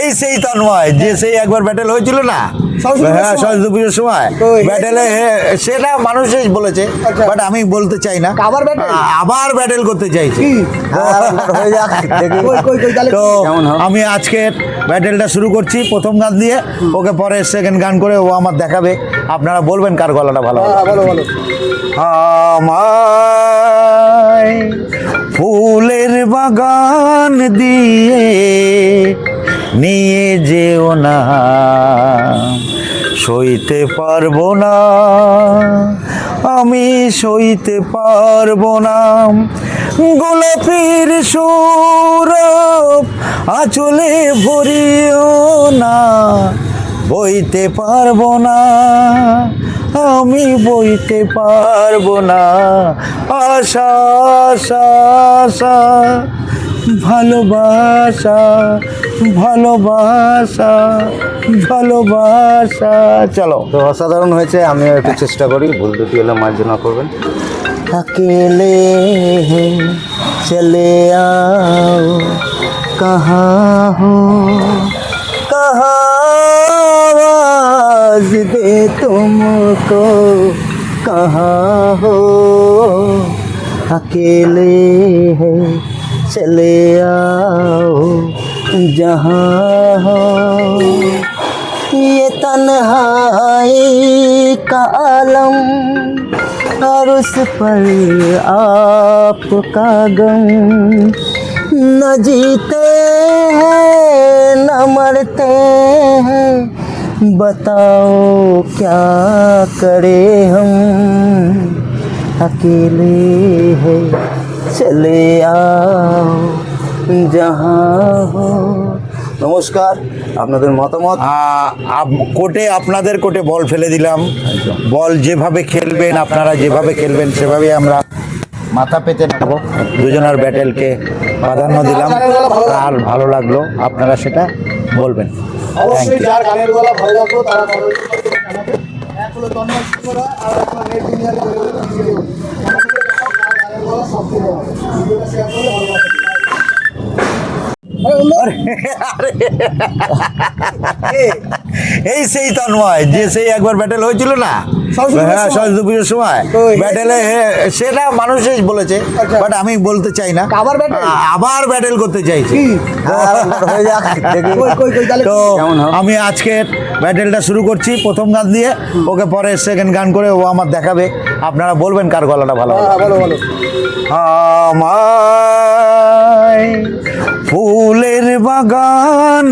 এই সেই তন্ময় যে সেই একবার ব্যাটেল হয়েছিল না? সরস্বতী পুজোর হ্যাঁ সময়? সরস্বতী পুজোর সময়। ওই, ব্যাটেলে সেটা মানুষই বলেছে আচ্ছা। বাট আমি বলতে চাই না। আবার battle? আবার ব্যাটেল করতে চাইছি। কি? যাক দেখি। কই, কই, কই, তাহলে তো আমি আজকে ব্যাটেলটা শুরু করছি প্রথম গান দিয়ে। ওকে পরে সেকেন্ড গান করে ও আমার দেখাবে। আপনারা বলবেন কার গলাটা ভালো। হ্যাঁ, বাগান দিয়ে নিয়ে যেও না। সইতে পারব না, আমি সইতে পারব না। গোলাপের সৌরভ আচলে ভরিও না। বইতে পারবো না আমি বইতে পারবো না আশা আশা আশা ভালোবাসা ভালোবাসা ভালোবাসা চলো তো অসাধারণ হয়েছে আমিও একটু চেষ্টা করি ভুল দুটি হলে মার্জনা করবেন अकेले चले आओ कहाँ हो कहाँ आवाज दे तुमको कहाँ हो? अकेले हैं, चले आओ, जहाँ हो। ये तन्हाई का आलम और उस पर आपका गम न जीते हैं, न मरते हैं। बताओ क्या करें हम अकेले हैं चले आओ जहाँ हो নমস্কার আপনাদের মতামত কোর্টে আপনাদের কোর্টে বল ফেলে দিলাম বল যেভাবে খেলবেন আপনারা যেভাবে খেলবেন সেভাবেই আমরা মাথা পেতে নেব দুজনের ব্যাটেলকে প্রাধান্য দিলাম আর ভালো লাগলো আপনারা সেটা বলবেন থ্যাংক অবশ্যই যার গানের গলা ভালো লাগল তারা। এক হলো তন্ময় শুক্লা, আর এক হলো নেট কার গানের গলা সবচেয়ে ভিডিওটা share করলে ভালো লাগবে। আরে? এই সেই তন্ময় যে সেই একবার ব্যাটেল হয়েছিল না? হ্যাঁ সরস্বতী পুজোর সময়। ওই, ব্যাটেলে সেটা মানুষই বলেছে আচ্ছা। বাট আমি বলতে চাই না। আবার battle? আবার ব্যাটেল করতে চাইছি? হয়ে তো আমি আজকে ব্যাটেলটা শুরু করছি প্রথম গান দিয়ে। ওকে পরে সেকেন্ড গান করে ও আমার দেখাবে। আপনারা বলবেন কার গলাটা ভালো। হ্যাঁ, আমায় ফুলের বাগান